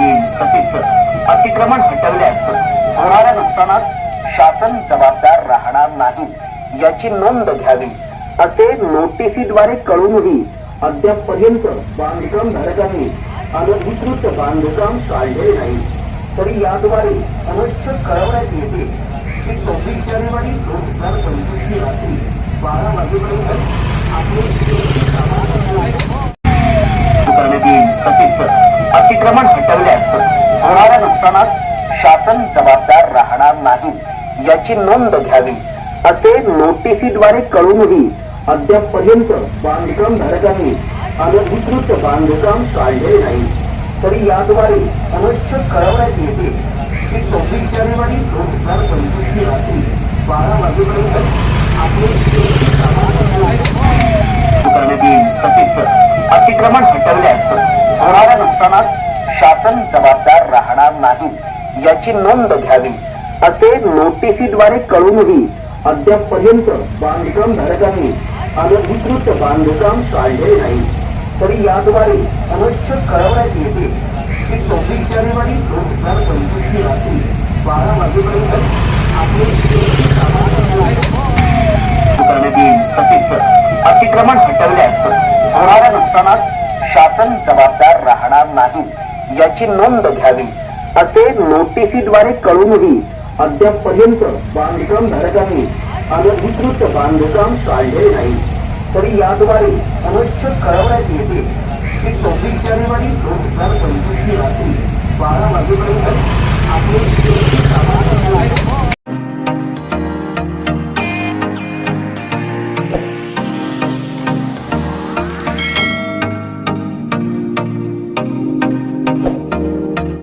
देईल तसेच अतिक्रमण हटवल्यास होणाऱ्या नुकसानात शासन जबाबदार राहणार नाही याची नोंद घ्यावी. असे नोटिसीद्वारे कळूनही बांधकाम धारकांनी अनधिकृत बांधकाम काढले नाही. तरी याद्वारे अनच्छ कळवण्यात येते की चोवीस जानेवारी दोन हजार पंचवीसची रात्री बारा वाजेपर्यंत आपले अतिक्रमण हटवले नुकसानास शासन जबाबदार राहणार नाही याची नोंद घ्यावी असे नोटिसीद्वारे कळूनही अद्यापपर्यंत बांधकाम धारकांनी अनधिकृत बांधकाम काढले नाही. तरी याद्वारे अनच्छ कळवण्यात येते की चोवीस जानेवारी दोन हजार पंचवीस रात्री बारा वाजेपर्यंत आपले करण्यात येईल. तसेच अतिक्रमण हटवल्यास होणाऱ्या नुकसानास शासन जबाबदार राहणार नाही याची नोंद घ्यावी असे नोटिसीद्वारे कळूनही अद्यापपर्यंत बांधकाम धारकांनी अनधिकृत बांधकाम काढले नाही. तरी याद्वारे अनच्छ कळवण्यात येते की चोवीस जानेवारी दोन हजार पंचवीस रात्री बारा वाजेपर्यंत आपले करण्यात येईल तसेच अतिक्रमण हटवल्यास होणाऱ्या नुकसानास शासन जबाबदार राहणार नाही. याची नोंद घ्यावी. असे नोटिसीद्वारे कळूनही अद्यापपर्यंत बांधकाम धारकांनी अनधिकृत बांधकाम काढले नाही. तरी याद्वारे अनच्छ कळवण्यात येते की चोवीस जानेवारी दोन हजार पंचवीस रात्री बारा वाजेपर्यंत आपले